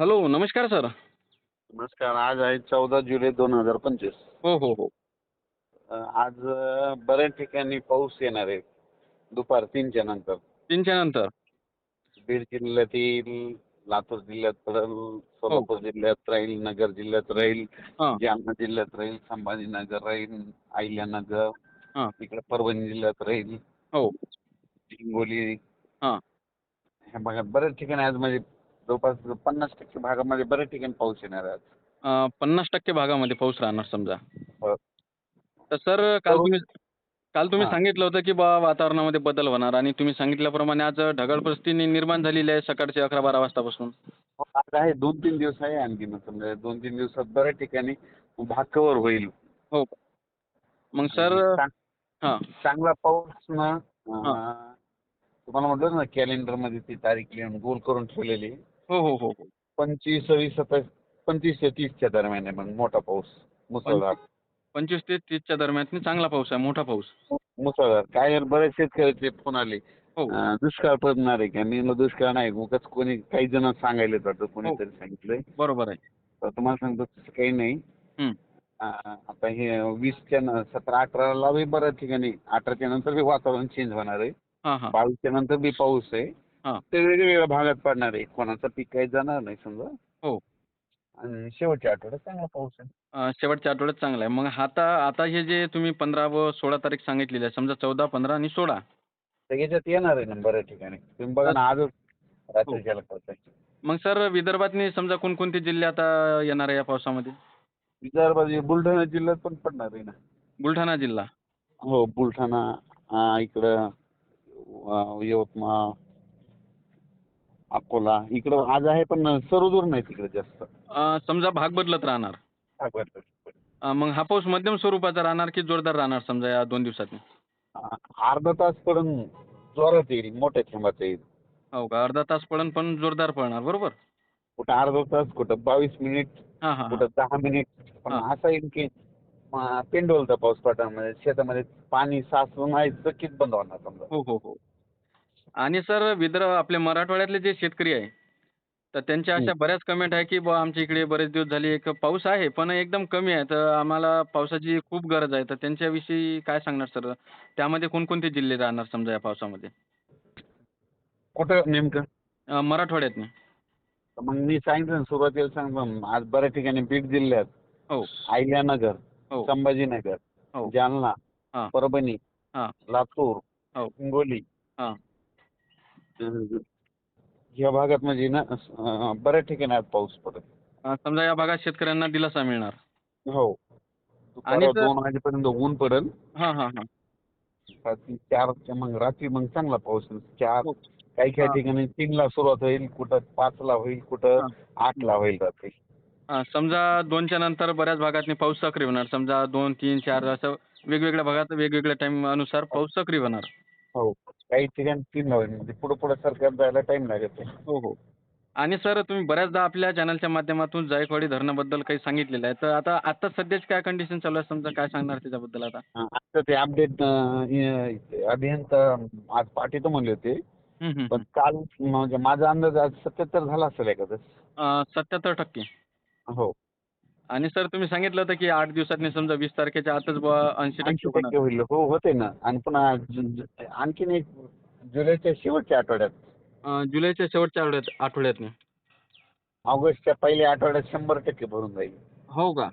Hello नमस्कार sir. नमस्कार आज आहे चौदा जुलै दोन हजार पंचवीस. हो हो हो. आज बऱ्याच ठिकाणी पाऊस येणार आहे. दुपार तीनच्या नंतर. तीनच्या नंतर. बीड जिल्ह्यात येईल लातूर जिल्ह्यात पडेल सोलापूर जिल्ह्यात राहील नगर जिल्ह्यात राहील हां. जालना जिल्ह्यात राहील संभाजीनगर राहील अहिल्यानगर हां. इकडे परभणी जिल्ह्यात राहील. हो. हिंगोली. हां. ह्या भागात बऱ्याच ठिकाणी आज म्हणजे जवळपास पन्नास टक्के भागामध्ये बऱ्याच ठिकाणी पाऊस येणार आहे आज अं, पन्नास टक्के भागामध्ये पाऊस राहणार समजा हो. तर सर काल. तुम्ही काल तुम्ही हां. सांगितलं होतं की बा वातावरणामध्ये बदल होणार आणि तुम्ही सांगितल्याप्रमाणे आज ढगाळ परिस्थिती निर्माण झालेली आहे सकाळचे अकरा बारा वाजतापासून हो, आज आहे दोन तीन दिवस आहे आणखी समजा दोन तीन दिवसात बऱ्याच ठिकाणी भाग कव्हर होईल हो मग सर चांग- हां चांगला पाऊस ना. अं, तुम्हाला म्हटलं ना कॅलेंडरमध्ये ती तारीख लिहून गोल करून ठेवलेली हो हो हो हो पंचवीस सव्वीस सत्तावीस पंचवीस ते तीसच्या दरम्यान आहे मग मोठा पाऊस मुसळधार. पंचवीस ते तीसच्या दरम्यान चांगला पाऊस आहे मोठा पाऊस. मुसळधार. काय आहे, बरेच शेतकऱ्याचे फोन आले. हो. अं, दुष्काळ पडणार आहे का? मी म्हणलं दुष्काळ नाही उगाच कोणी काही जण सांगायला वाटतं हो. कोणीतरी सांगितलंय. बरोबर आहे. तर तुम्हाला सांगतो तसं काही नाही. हं. अं, आता हे वीसच्या न- सतरा अठराला बी बऱ्याच ठिकाणी अठराच्या नंतर बी वातावरण चेंज होणार आहे. हां हां. बावीसच्या नंतर बी पाऊस आहे. हां. ते वेगवेगळ्या भागात पडणार आहे. कोणाचं पीक काही जाणार नाही समजा. हो. आणि शेवटच्या आठवड्यात चांगला पाऊस आहे. अं, शेवटच्या आठवड्यात चांगला आहे. मग आता आता हे जे तुम्ही पंधरा व सोळा तारीख सांगितलेली आहे समजा चौदा पंधरा आणि सोळा. तर याच्यात येणार आहे ना बऱ्याच ठिकाणी. तुम्ही बघा ना आजच हो. रात्रीच्याला पडतंय मग सर विदर्भातनी समजा कोणकोणते जिल्हे आता येणार आहे या पावसामध्ये? विदर्भात हे बुलढाणा जिल्ह्यात पण पडणार आहे ना. बुलढाणा जिल्हा. हो बुलढाणा अं, इकडं अं, यवतमाळ अकोला इकडं आज आहे पण सर्व दूर नाही तिकडे जास्त. अं, समजा भाग बदलत राहणार. अं, मग हा पाऊस मध्यम स्वरूपाचा राहणार की जोरदार राहणार समजा या दोन दिवसात? अर्धा तास पर्यंत जोरात येईल मोठ्या थेंबात येईल. हो का? अर्धा तास पडन पण जोरदार पडणार बरोबर? कुठं अर्धा तास कुठं बावीस मिनिट हां हां कुठं दहा मिनिट. पण हां. असं येईल की म, पेंडोलचा पाऊस पडणार शेतामध्ये पाणी साचून आहे चकीत बंद होणार समजा. हो हो हो. आणि सर विदर्भ आपले मराठवाड्यातले जे शेतकरी आहे तर त्यांच्या अशा. बऱ्याच कमेंट आहे की बुवा आमच्या इकडे बरेच दिवस झाले एक पाऊस आहे पण एकदम कमी आहे तर आम्हाला पावसाची खूप गरज आहे. तर त्यांच्याविषयी काय सांगणार सर? त्यामध्ये कोणकोणते जिल्हे राहणार समजा या पावसामध्ये? कुठं नेमकं? अं, मराठवाड्यातनी. तर मग मी सांगितलं ना सुरुवातीला सांगतो आज बऱ्याच ठिकाणी बीड जिल्ह्यात हो. अहिल्यानगर हो. संभाजीनगर हो. जालना हां. परभणी हां. लातूर हो. हिंगोली हां. या भागात म्हणजे ना अं, बऱ्याच ठिकाणी आज पाऊस पडत अं, समजा या भागात शेतकऱ्यांना दिलासा मिळणार. हो. आणि सर- दोन वाजेपर्यंत ऊन पडेल. हां हां हां. रात्री चारच्या मग रात्री मग चांगला पाऊस. चार हो. काही काही हां. ठिकाणी तीनला सुरुवात होईल कुठं पाचला होईल कुठं हां. आठला होईल रात्री. हां, समजा दोनच्या नंतर बऱ्याच भागातनी पाऊस सक्रिय होणार. समजा दोन तीन चार असं वेगवेगळ्या भागात वेगवेगळ्या टाइम अनुसार पाऊस सक्रिय होणार. हो. काही ठिकाणी होईल म्हणजे पुढे पुढे सरकार जायला टाइम लागत आहे हो हो. आणि सर तुम्ही बऱ्याचदा आपल्या चॅनलच्या माध्यमातून जायकवाडी धरणाबद्दल काही सांगितलेलं आहे. तर आता आता सध्याची काय कंडिशन चालू आहे? समजा काय सांगणार त्याच्याबद्दल आता? आता ते अपडेट अभियंता आज पाठीतो म्हणले होते. पण. काल म्हणजे माझा अंदाज आज सत्याहत्तर झाला असेल एखादं अं, सत्याहत्तर टक्के. हो. आणि सर तुम्ही सांगितलं होतं की आठ दिवसातनी समजा वीस तारखेच्या आतच बुवा ऐंशी ऐंशी टक्के टक्के होणार. होईल. हो होते ना. आणि पुन्हा जु- जु- आणखीन एक जुलैच्या शेवटच्या आठवड्यात. अं, जुलैच्या शेवटच्या आठवड्यात आठवड्यातनी. ऑगस्टच्या पहिल्या आठवड्यात शंभर टक्के भरून जाईल. हो का?